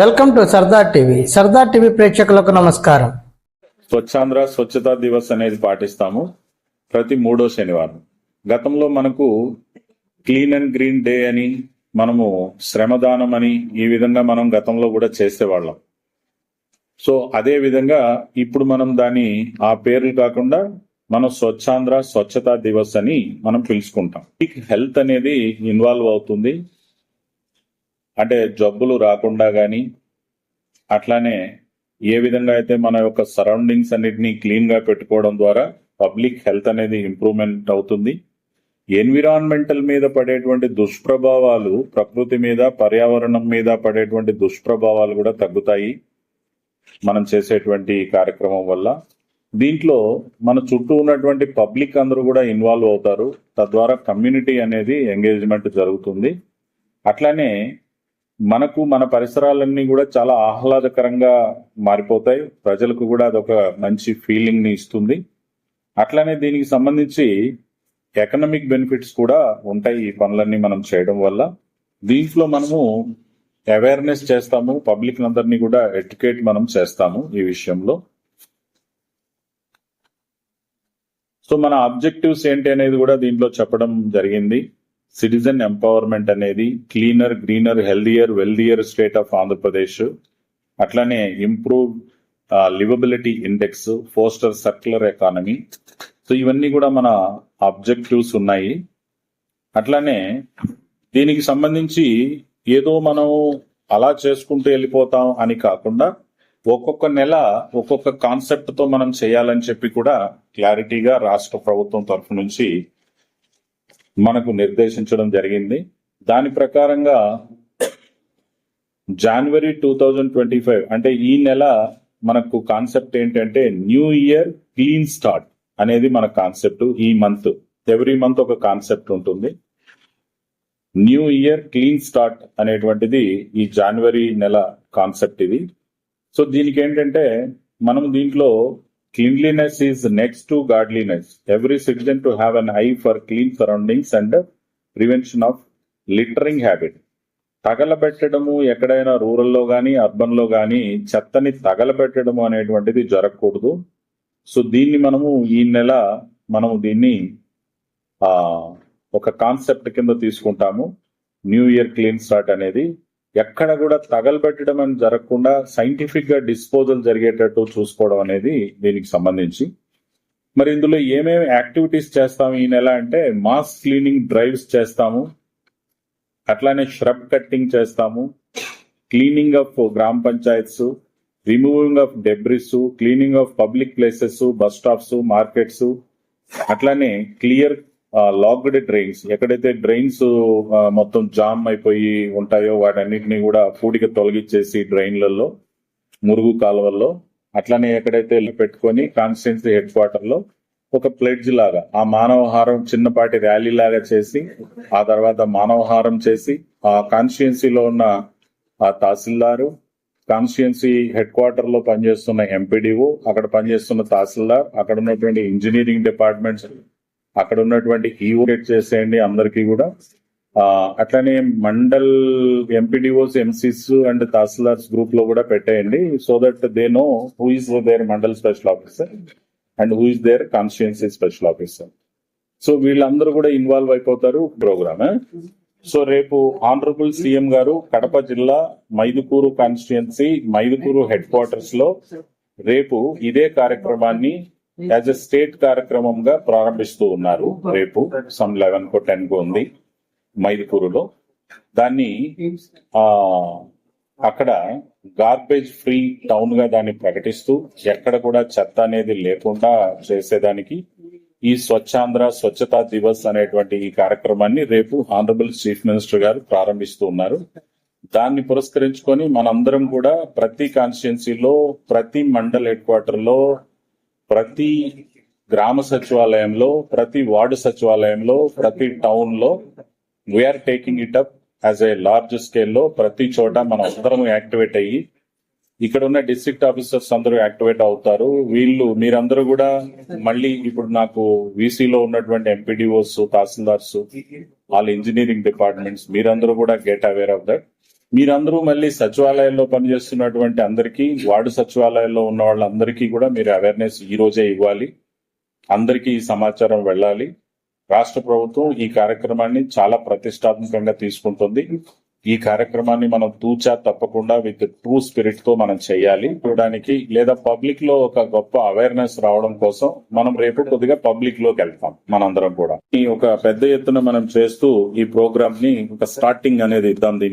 Welcome to Sardar TV. Sardar TV ప్రేక్షకులకు నమస్కారం. స్వచ్ఛాంధ్ర స్వచ్ఛతా దివస్ అనేది పాటిస్తాము ప్రతి మూడో శనివారం. గతంలో మనకు క్లీన్ అండ్ గ్రీన్ డే అని మనము శ్రమదానం అని ఈ విధంగా మనం గతంలో కూడా చేసేవాళ్ళం. సో అదే విధంగా ఇప్పుడు మనం దాన్ని ఆ పేర్లు కాకుండా మనం స్వచ్ఛాంధ్ర స్వచ్ఛతా దివస్ అని మనం పిలుచుకుంటాం. హెల్త్ అనేది ఇన్వాల్వ్ అవుతుంది. అంటే జబ్బులు రాకుండా కానీ అట్లానే ఏ విధంగా అయితే మన యొక్క సరౌండింగ్స్ అన్నిటినీ క్లీన్గా పెట్టుకోవడం ద్వారా పబ్లిక్ హెల్త్ అనేది ఇంప్రూవ్మెంట్ అవుతుంది. ఎన్విరాన్మెంటల్ మీద పడేటువంటి దుష్ప్రభావాలు ప్రకృతి మీద పర్యావరణం మీద పడేటువంటి దుష్ప్రభావాలు కూడా తగ్గుతాయి మనం చేసేటువంటి కార్యక్రమం వల్ల. దీంట్లో మన చుట్టూ ఉన్నటువంటి పబ్లిక్ అందరూ కూడా ఇన్వాల్వ్ అవుతారు. తద్వారా కమ్యూనిటీ అనేది ఎంగేజ్మెంట్ జరుగుతుంది. అట్లానే మనకు మన పరిసరాలన్నీ కూడా చాలా ఆహ్లాదకరంగా మారిపోతాయి. ప్రజలకు కూడా అదొక మంచి ఫీలింగ్ని ఇస్తుంది. అట్లానే దీనికి సంబంధించి ఎకనామిక్ బెనిఫిట్స్ కూడా ఉంటాయి ఈ పనులన్నీ మనం చేయడం వల్ల. దీంట్లో మనము అవేర్నెస్ చేస్తాము. పబ్లిక్ అందరినీ కూడా ఎడ్యుకేట్ మనం చేస్తాము ఈ విషయంలో. సో మన అబ్జెక్టివ్స్ ఏంటి అనేది కూడా దీంట్లో చెప్పడం జరిగింది. సిటిజన్ ఎంపవర్మెంట్ అనేది cleaner greener healthier wealthier state of Andhra Pradesh. అట్లానే improve liveability index foster circular economy. So ఇవన్నీ కూడా మన అబ్జెక్టివ్స్ ఉన్నాయి. అట్లానే దీనికి సంబంధించి ఏదో మనం అలా చేసుకుంటూ వెళ్ళిపోతాం అని కాకుండా ఒక్కొక్క నెల ఒక్కొక్క కాన్సెప్ట్తో మనం చేయాలని చెప్పి కూడా క్లారిటీగా రాష్ట్ర ప్రభుత్వం తరఫు నుంచి మనకు నిర్దేశించడం జరిగింది. దాని ప్రకారంగా January two thousand twenty five అంటే ఈ నెల మనకు కాన్సెప్ట్ ఏంటంటే న్యూ ఇయర్ క్లీన్ స్టార్ట్ అనేది మన కాన్సెప్ట్ ఈ మంత్ ఎవ్రీ మంత్ ఒక కాన్సెప్ట్ ఉంటుంది. న్యూ ఇయర్ క్లీన్ స్టార్ట్ అనేటువంటిది ఈ జనవరి నెల కాన్సెప్ట్ ఇది. సో దీనికి ఏంటంటే మనం దీంట్లో cleanliness is next to godliness every citizen to have an eye for clean surroundings and prevention of littering habit తగలబెట్టడము ఎక్కడైనా రూరల్లో కానీ అర్బన్లో కానీ చెత్తని తగలబెట్టడము అనేటువంటిది జరగకూడదు. సో దీన్ని మనము ఈ నెల మనము దీన్ని ఒక కాన్సెప్ట్ కింద తీసుకుంటాము. న్యూ ఇయర్ క్లీన్ స్టార్ట్ అనేది ఎక్కడ కూడా తగలబెట్టడం అని జరగకుండా సైంటిఫిక్గా డిస్పోజల్ జరిగేటట్టు చూసుకోవడం అనేది దీనికి సంబంధించి. మరి ఇందులో ఏమేమి యాక్టివిటీస్ చేస్తాము ఈ నెల అంటే మాస్ క్లీనింగ్ డ్రైవ్స్ చేస్తాము. అట్లానే ష్రబ్ కట్టింగ్ చేస్తాము. క్లీనింగ్ ఆఫ్ గ్రామ panchayats removing of debris cleaning of public places bus stops markets అట్లానే క్లియర్ లాక్డ్ డ్రైన్స్ ఎక్కడైతే డ్రైన్స్ మొత్తం జామ్ అయిపోయి ఉంటాయో వాటన్నిటిని కూడా పూడిక తొలగించేసి డ్రైన్లలో మురుగు కాలువల్లో అట్లనే ఎక్కడైతే పెట్టుకొని కాన్స్టిట్యున్సీ హెడ్ క్వార్టర్లో ఒక ప్లెడ్జ్ లాగా ఆ మానవహారం చిన్నపాటి ర్యాలీ లాగా చేసి ఆ తర్వాత మానవహారం చేసి ఆ కాన్స్టిట్యున్సీలో ఉన్న ఆ తహసీల్దారు కాన్స్టిట్యున్సీ హెడ్ క్వార్టర్లో పనిచేస్తున్న ఎంపీడీఓ అక్కడ పనిచేస్తున్న తహసీల్దార్ అక్కడ ఉన్నటువంటి ఇంజనీరింగ్ డిపార్ట్మెంట్స్ అక్కడ ఉన్నటువంటి ఈవోట్ చేసేయండి అందరికీ కూడా. అట్లనే mandal MPDOs MCs and tahsildars గ్రూప్లో కూడా పెట్టేయండి. So that they know who is their mandal special officer and who is their constituency special officer. So వీళ్ళందరూ కూడా ఇన్వాల్వ్ అయిపోతారు ప్రోగ్రామ్ సో రేపు ఆనరబుల్ సీఎం గారు కడప జిల్లా మైదుకూరు కాన్స్టిట్యున్సీ మైదుకూరు హెడ్ క్వార్టర్స్లో రేపు ఇదే కార్యక్రమాన్ని యాజ్ ఎ స్టేట్ కార్యక్రమంగా ప్రారంభిస్తూ ఉన్నారు. రేపు సమ్ లెవెన్ కో టెన్కు ఉంది. మైదుకూరులో దాన్ని ఆ అక్కడ గార్బేజ్ ఫ్రీ టౌన్గా దాన్ని ప్రకటిస్తూ ఎక్కడ కూడా చెత్త అనేది లేకుండా చేసేదానికి ఈ స్వచ్ఛాంధ్ర స్వచ్ఛతా దివస్ అనేటువంటి ఈ కార్యక్రమాన్ని రేపు ఆనరబుల్ చీఫ్ మినిస్టర్ గారు ప్రారంభిస్తూ ఉన్నారు. దాన్ని పురస్కరించుకొని మనందరం కూడా ప్రతి కాన్స్టిట్యున్సీలో ప్రతి మండల్ హెడ్ క్వార్టర్లో ప్రతి గ్రామ సచివాలయంలో ప్రతి వార్డు సచివాలయంలో ప్రతి టౌన్లో we're taking it up as a large స్కేల్లో ప్రతి చోట మనం అందరం యాక్టివేట్ అయ్యి ఇక్కడ ఉన్న డిస్ట్రిక్ట్ ఆఫీసర్స్ అందరూ యాక్టివేట్ అవుతారు. వీళ్ళు మీరందరూ కూడా మళ్ళీ ఇప్పుడు నాకు వీసీలో ఉన్నటువంటి ఎంపీడీఓస్ తహసీల్దార్స్ వాళ్ళ ఇంజనీరింగ్ డిపార్ట్మెంట్స్ మీరందరూ కూడా గెట్ అవేర్ ఆఫ్ దట్ మీరందరూ మళ్ళీ సచివాలయాల్లో పనిచేస్తున్నటువంటి అందరికీ వార్డు సచివాలయాల్లో ఉన్న వాళ్ళందరికీ కూడా మీరు అవేర్నెస్ ఈ రోజే ఇవ్వాలి. అందరికీ ఈ సమాచారం వెళ్ళాలి. రాష్ట్ర ప్రభుత్వం ఈ కార్యక్రమాన్ని చాలా ప్రతిష్టాత్మకంగా తీసుకుంటుంది. ఈ కార్యక్రమాన్ని మనం తూచా తప్పకుండా విత్ ట్రూ స్పిరిట్తో మనం చేయాలి. చూడడానికి లేదా పబ్లిక్లో ఒక గొప్ప అవేర్నెస్ రావడం కోసం మనం రేపు కొద్దిగా పబ్లిక్లోకి వెళ్తాం మనందరం కూడా. ఈ ఒక పెద్ద ఎత్తున మనం చేస్తూ ఈ ప్రోగ్రామ్ని ఒక స్టార్టింగ్ అనేది ఇద్దాం దీనికి.